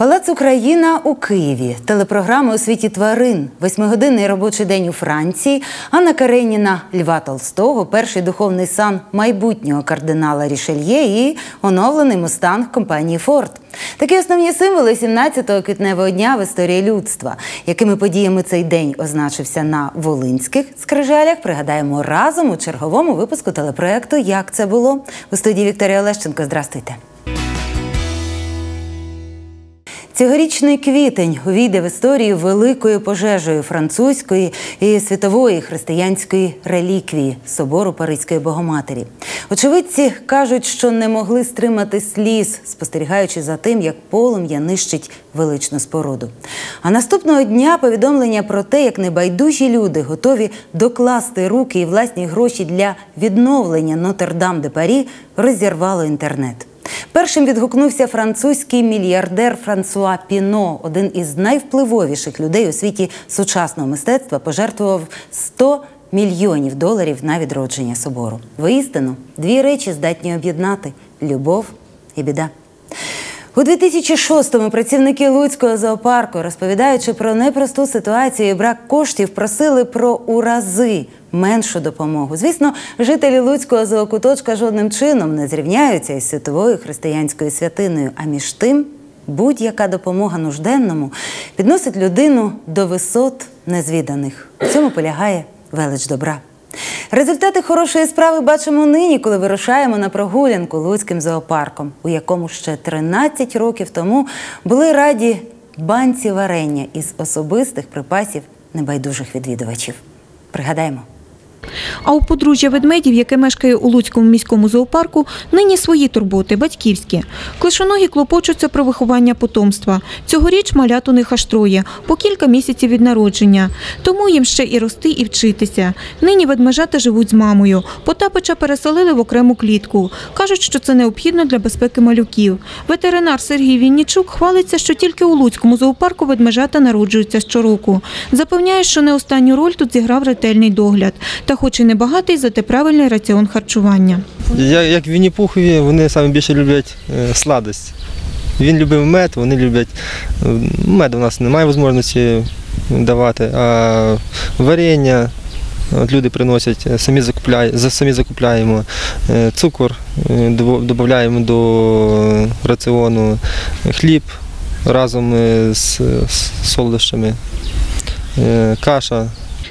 Палац Україна у Києві. Телепрограма у світі тварин. Восьмигодинний робочий день у Франції. Анна Кареніна Льва Толстого, перший духовний сан майбутнього кардинала Рішельє і оновлений мустанг компанії Форд. Такі основні символи 17-го квітневого дня в історії людства. Якими подіями цей день означився на Волинських скрижалях, пригадаємо разом у черговому випуску телепроекту Як це було у студії Вікторія Олещенко. Здрастуйте. Цьогорічний квітень увійде в історію великою пожежею французької і світової християнської реліквії собору Паризької Богоматері. Очевидці кажуть, що не могли стримати сліз, спостерігаючи за тим, як полум'я нищить величну споруду. А наступного дня повідомлення про те, як небайдужі люди готові докласти руки і власні гроші для відновлення Нотр-Дам де Парі, розірвало інтернет. Першим відгукнувся французький мільярдер Франсуа Піно, один із найвпливовіших людей у світі сучасного мистецтва, пожертвував 100 мільйонів доларів на відродження собору. Воістину, дві речі здатні об'єднати любов і біда. У 2006-му працівники Луцького зоопарку, розповідаючи про непросту ситуацію і брак коштів, просили про у рази меншу допомогу. Звісно, жителі Луцького зоокуточка жодним чином не зрівняються із світовою християнською святиною. А між тим, будь-яка допомога нужденному підносить людину до висот незвіданих. У цьому полягає велич добра. Результати хорошої справи бачимо нині, коли вирушаємо на прогулянку Луцьким зоопарком, у якому ще 13 років тому були раді банці варення із особистих припасів небайдужих відвідувачів. Пригадаємо. А у подружжя ведмедів, яке мешкає у Луцькому міському зоопарку, нині свої турботи, батьківські. Клишоногі клопочуться про виховання потомства. Цьогоріч малят у них аж троє, по кілька місяців від народження. Тому їм ще і рости, і вчитися. Нині ведмежата живуть з мамою. Потапича переселили в окрему клітку. Кажуть, що це необхідно для безпеки малюків. Ветеринар Сергій Віннічук хвалиться, що тільки у Луцькому зоопарку ведмежата народжуються щороку. Запевняє, що не останню роль тут зіграв ретельний догляд. Та хоч і небагатий, зате правильний раціон харчування. Я, як Вінні-Пухові, вони саме більше люблять е, сладость. Він любив мед, вони люблять. Мед у нас немає можливості давати, а варення. От люди приносять, е, самі, закупляє, самі закупляємо е, цукор, е, додаємо до раціону хліб разом з, солодощами, каша.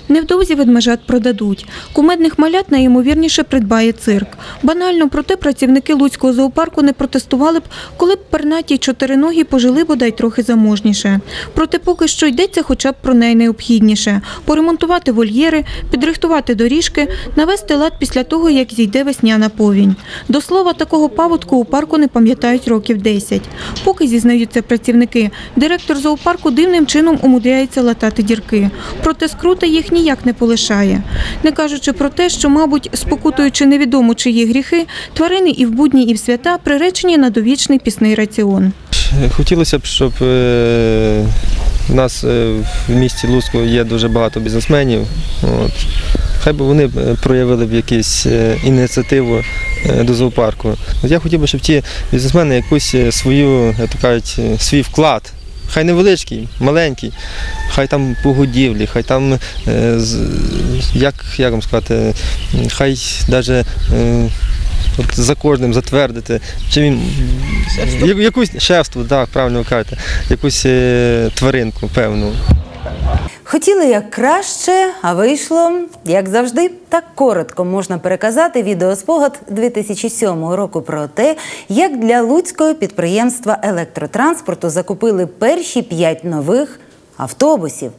Невдовзі ведмежат продадуть. Кумедних малят найімовірніше придбає цирк. Банально, проте працівники Луцького зоопарку не протестували б, коли б пернаті чотириногі пожили бодай трохи заможніше. Проте поки що йдеться хоча б про найнеобхідніше – поремонтувати вольєри, підрихтувати доріжки, навести лад після того, як зійде весняна повінь. До слова, такого паводку у парку не пам'ятають років 10. Поки, зізнаються працівники, директор зоопарку дивним чином умудряється латати дірки. Проте скрута їх ніяк не полишає. Не кажучи про те, що, мабуть, спокутуючи невідомо чиї гріхи, тварини і в будні, і в свята приречені на довічний пісний раціон. Хотілося б, щоб е, у нас е, в місті Луцьку є дуже багато бізнесменів. От. Хай би вони е, проявили б якусь е, ініціативу е, до зоопарку. Я хотів би, щоб ті бізнесмени якусь е, свою, як то кажуть, е, свій вклад. Хай невеличкий, маленький, хай там погодівлі, хай там, е, як, як вам сказати, хай навіть е, от за кожним затвердити, чи він якусь шефство, так, правильно ви кажете, якусь е, тваринку певну. Хотіли як краще, а вийшло як завжди. Так коротко можна переказати відеоспогад 2007 року про те, як для луцького підприємства електротранспорту закупили перші п'ять нових автобусів.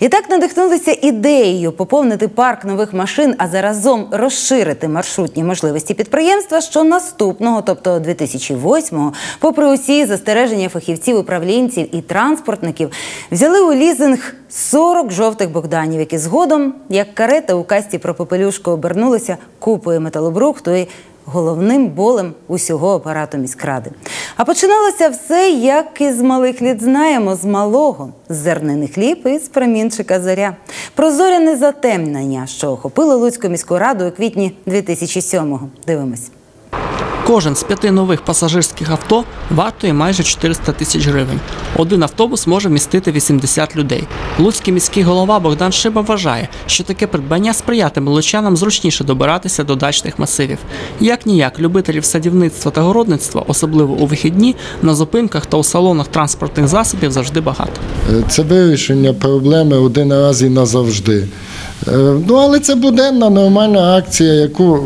І так надихнулися ідеєю поповнити парк нових машин, а заразом розширити маршрутні можливості підприємства, що наступного, тобто 2008-го, попри усі застереження фахівців, управлінців і транспортників, взяли у лізинг 40 жовтих богданів, які згодом, як карета у касті про попелюшку, обернулися купою металобрухту і головним болем усього апарату міськради. А починалося все, як із малих літ знаємо, з малого, з зернений хліб і з промінчика зоря. Прозоряне затемнення, що охопило Луцьку міську раду у квітні 2007-го. Дивимось. Кожен з п'яти нових пасажирських авто вартує майже 400 тисяч гривень. Один автобус може вмістити 80 людей. Луцький міський голова Богдан Шиба вважає, що таке придбання сприятиме лучанам зручніше добиратися до дачних масивів. Як ніяк, любителів садівництва та городництва, особливо у вихідні, на зупинках та у салонах транспортних засобів завжди багато. Е, Це вирішення проблеми один раз і назавжди. Е, Ну, але це буденна нормальна акція, яку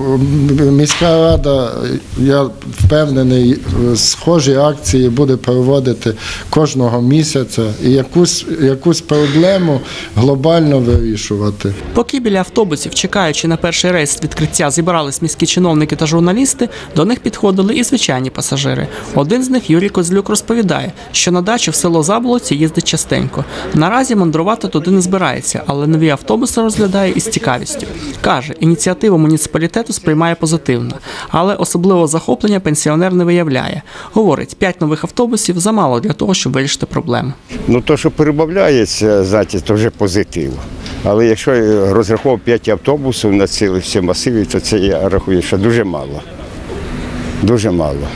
міська рада, я впевнений, е, схожі акції буде проводити кожного місяця і якусь, якусь проблему глобально вирішувати. Поки біля автобусів, чекаючи на перший рейс відкриття, зібрались міські чиновники та журналісти, до них підходили і звичайні пасажири. Один з них Юрій Козлюк розповідає, що на дачу в село Заболоці їздить частенько. Наразі мандрувати туди не збирається, але нові автобуси розглядає із цікавістю. Каже, ініціативу муніципалітету сприймає позитивно, але особливого захоплення пенсіонер не виявляє. Говорить, п'ять нових автобусів замало для того, щоб вирішити проблему. Ну, то, що прибавляється, знаєте, то вже позитив. Але якщо розраховував 5 автобусів на цілі всі масиви, то це я рахую, що дуже мало. Дуже мало.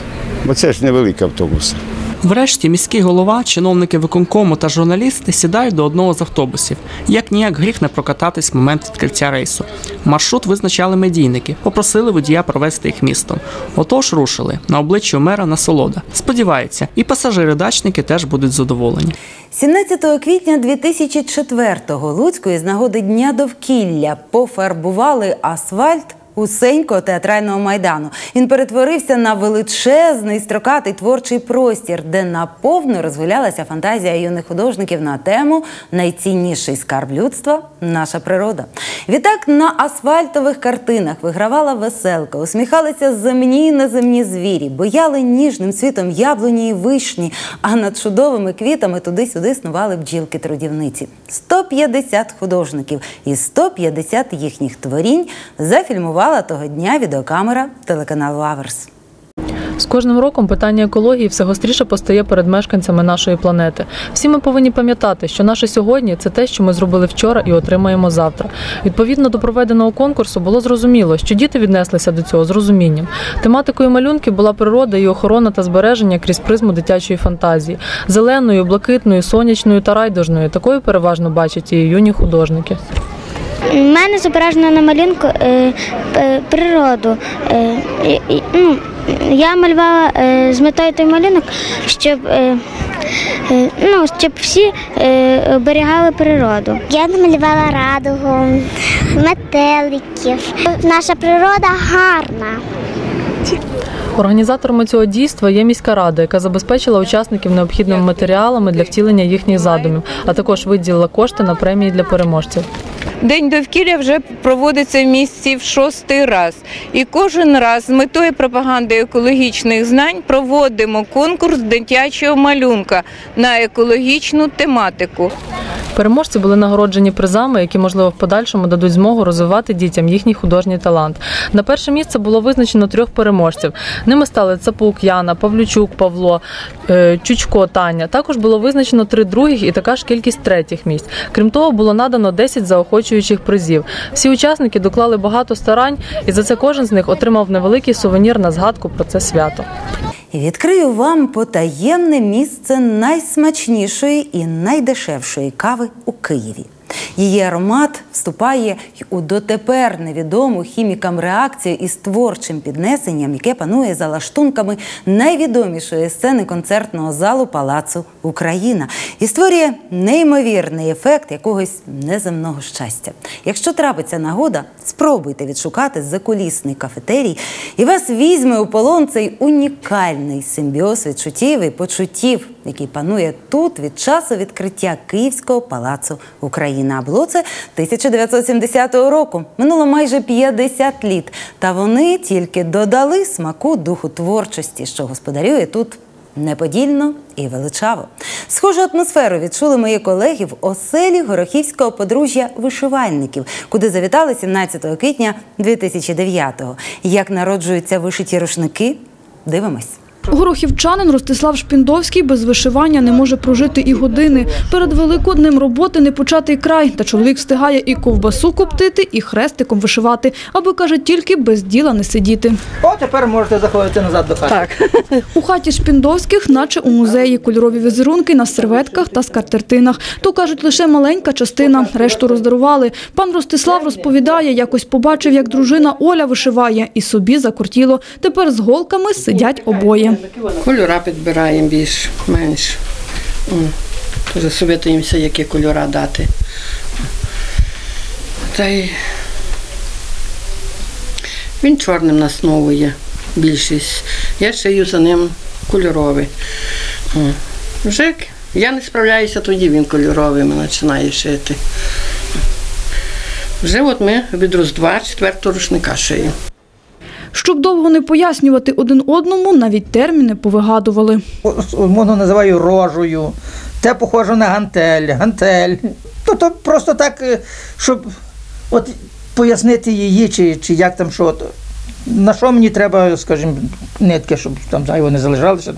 Бо це ж невеликі автобуси. Врешті міський голова, чиновники виконкому та журналісти сідають до одного з автобусів. Як ніяк гріх не прокататись в момент відкриття рейсу. Маршрут визначали медійники, попросили водія провести їх містом. Отож рушили на обличчі мера насолода. Сподівається, і пасажири-дачники теж будуть задоволені. 17 квітня 2004-го Луцької з нагоди Дня довкілля пофарбували асфальт усенького театрального майдану. Він перетворився на величезний строкатий творчий простір, де наповно розгулялася фантазія юних художників на тему найцінніший скарб людства наша природа. Відтак на асфальтових картинах вигравала веселка, усміхалися земні і неземні звірі, бояли ніжним світом яблуні і вишні, а над чудовими квітами туди-сюди снували бджілки-трудівниці. 150 художників і 150 їхніх творінь зафільмувала того дня відеокамера телеканалу Аверс. З кожним роком питання екології все гостріше постає перед мешканцями нашої планети. Всі ми повинні пам'ятати, що наше сьогодні це те, що ми зробили вчора і отримаємо завтра. Відповідно до проведеного конкурсу було зрозуміло, що діти віднеслися до цього з розумінням. Тематикою малюнків була природа і охорона та збереження крізь призму дитячої фантазії, зеленою, блакитною, сонячною та райдужною. Такою переважно бачать і юні художники. У мене зображено на малюнку е, природу. Е, ну, я малювала е, з метою той малюнок, щоб, ну, щоб всі оберігали природу. Я намалювала радугу, метеликів. Наша природа гарна. Організаторами цього дійства є міська рада, яка забезпечила учасників необхідними матеріалами для втілення їхніх задумів, а також виділила кошти на премії для переможців. День довкілля вже проводиться в місті в шостий раз. І кожен раз з метою пропаганди екологічних знань проводимо конкурс дитячого малюнка на екологічну тематику. Переможці були нагороджені призами, які, можливо, в подальшому дадуть змогу розвивати дітям їхній художній талант. На перше місце було визначено трьох переможців. Ними стали Цапук Яна, Павлючук Павло, е, Чучко Таня. Також було визначено три других і така ж кількість третіх місць. Крім того, було надано 10 заохочуючих призів. Всі учасники доклали багато старань, і за це кожен з них отримав невеликий сувенір на згадку про це свято. Відкрию вам потаємне місце найсмачнішої і найдешевшої кави у Києві. Її аромат вступає у дотепер невідому хімікам реакцію із творчим піднесенням, яке панує за лаштунками найвідомішої сцени концертного залу Палацу Україна і створює неймовірний ефект якогось неземного щастя. Якщо трапиться нагода, спробуйте відшукати закулісний кафетерій, і вас візьме у полон цей унікальний симбіоз відчуттів і почуттів, який панує тут від часу відкриття Київського палацу Україна. А було це 1970 року. Минуло майже 50 літ. Та вони тільки додали смаку духу творчості, що господарює тут неподільно і величаво. Схожу атмосферу відчули мої колеги в оселі горохівського подружжя вишивальників, куди завітали 17 квітня 2009-го. Як народжуються вишиті рушники? Дивимось. Горохівчанин Ростислав Шпіндовський без вишивання не може прожити і години. Перед великоднем роботи не початий край, та чоловік встигає і ковбасу коптити, і хрестиком вишивати, аби каже, тільки без діла не сидіти. О, тепер можете заходити назад до хати. Так. У хаті Шпіндовських, наче у музеї, кольорові візерунки на серветках та скатертинах. То кажуть, лише маленька частина, решту роздарували. Пан Ростислав розповідає, якось побачив, як дружина Оля вишиває, і собі закортіло. Тепер з голками сидять обоє. Кольора підбираємо більш-менш. Дуже советуємося, які кольора дати. Та й він чорним насновує більшість. Я шию за ним кольоровий. Вже я не справляюся, тоді він кольоровими починає шити. Вже от ми від роздва четвертого рушника шиємо. Щоб довго не пояснювати один одному, навіть терміни повигадували. Можна називаю рожею. Те похоже на гантель, гантель. Тобто просто так, е, щоб от пояснити її, чи, чи як там що. На що мені треба, скажімо, нитки, щоб там зайво не залежалося.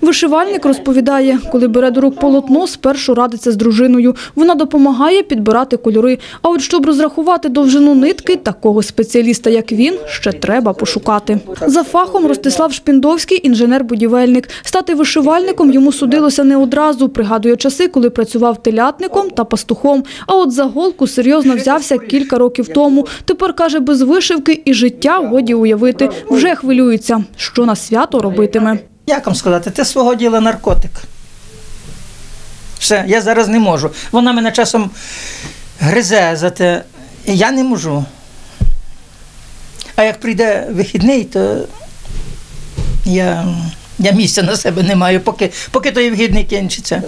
Вишивальник розповідає, коли бере до рук полотно, спершу радиться з дружиною. Вона допомагає підбирати кольори. А от щоб розрахувати довжину нитки, такого спеціаліста, як він, ще треба пошукати. За фахом Ростислав Шпіндовський – інженер-будівельник. Стати вишивальником йому судилося не одразу. Пригадує часи, коли працював телятником та пастухом. А от за голку серйозно взявся кілька років тому. Тепер, каже, без вишивки і життя годі уявити. Вже хвилюється, що на свято робитиме. Як вам сказати, це свого діла наркотик. Все, я зараз не можу. Вона мене часом гризе за те. і Я не можу. А як прийде вихідний, то я, я місця на себе не маю, поки, поки той вихідний кінчиться.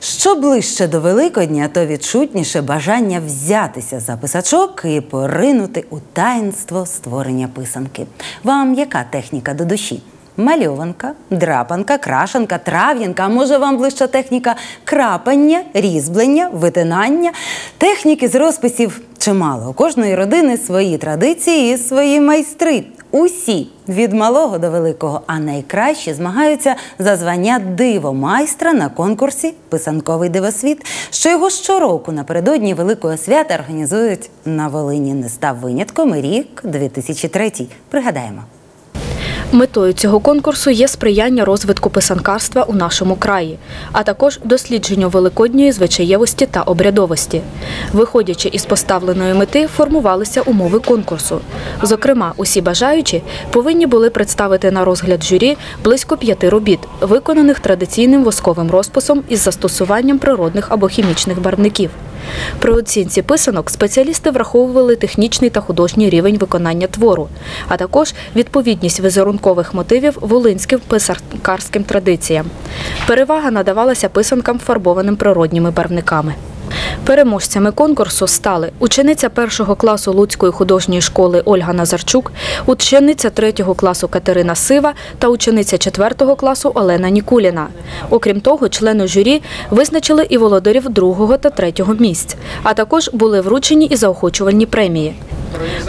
Що ближче до Великодня, то відчутніше бажання взятися за писачок і поринути у таїнство створення писанки. Вам яка техніка до душі? Мальованка, драпанка, крашанка, трав'янка, а може вам ближча техніка крапання, різьблення, витинання. Техніки з розписів чимало. У кожної родини свої традиції і свої майстри. Усі від малого до великого, а найкращі змагаються за звання диво майстра на конкурсі Писанковий дивосвіт, що його щороку напередодні великого свята організують на Волині. Не став винятком і рік 2003. Пригадаємо. Метою цього конкурсу є сприяння розвитку писанкарства у нашому краї, а також дослідженню великодньої звичаєвості та обрядовості. Виходячи із поставленої мети, формувалися умови конкурсу. Зокрема, усі бажаючі повинні були представити на розгляд журі близько п'яти робіт, виконаних традиційним восковим розписом із застосуванням природних або хімічних барвників. При оцінці писанок спеціалісти враховували технічний та художній рівень виконання твору, а також відповідність візерункових мотивів волинським писаркарським традиціям. Перевага надавалася писанкам, фарбованим природніми барвниками. Переможцями конкурсу стали учениця першого класу Луцької художньої школи Ольга Назарчук, учениця третього класу Катерина Сива та учениця четвертого класу Олена Нікуліна. Окрім того, члени журі визначили і володарів другого та третього місць, а також були вручені і заохочувальні премії.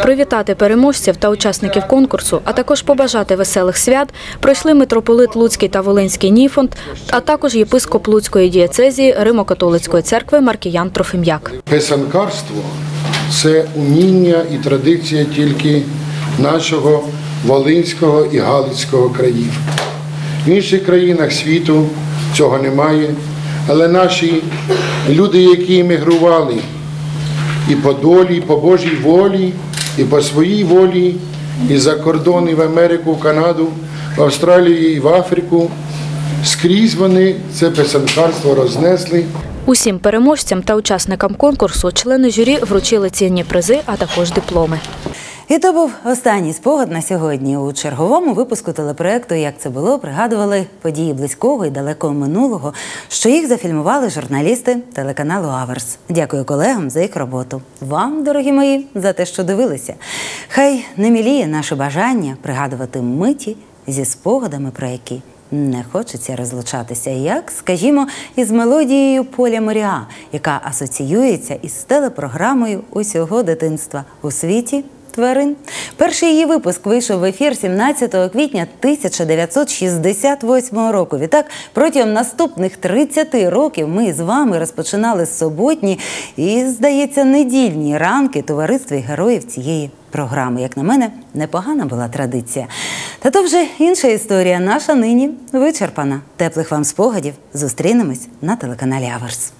Привітати переможців та учасників конкурсу, а також побажати веселих свят пройшли митрополит Луцький та Волинський Ніфонд, а також єпископ Луцької дієцезії Римо-католицької церкви Маркіян Трофим'як. Писанкарство це уміння і традиція тільки нашого Волинського і Галицького країв. В інших країнах світу цього немає, але наші люди, які емігрували і по долі, і по Божій волі, і по своїй волі, і за кордон, і в Америку, в Канаду, в Австралію і в Африку, скрізь вони це писанкарство рознесли. Усім переможцям та учасникам конкурсу члени журі вручили цінні призи, а також дипломи. І то був останній спогад на сьогодні. У черговому випуску телепроекту Як це було пригадували події близького і далекого минулого, що їх зафільмували журналісти телеканалу Аверс. Дякую колегам за їх роботу. Вам, дорогі мої, за те, що дивилися. Хай не міліє наше бажання пригадувати миті зі спогадами, про які не хочеться розлучатися, як, скажімо, із мелодією Поля Моріа, яка асоціюється із телепрограмою усього дитинства у світі тварин. Перший її випуск вийшов в ефір 17 квітня 1968 року. Відтак, протягом наступних 30 років ми з вами розпочинали суботні і, здається, недільні ранки товариства і героїв цієї програми. Як на мене, непогана була традиція. Та то вже інша історія. Наша нині вичерпана. Теплих вам спогадів. Зустрінемось на телеканалі Аверс.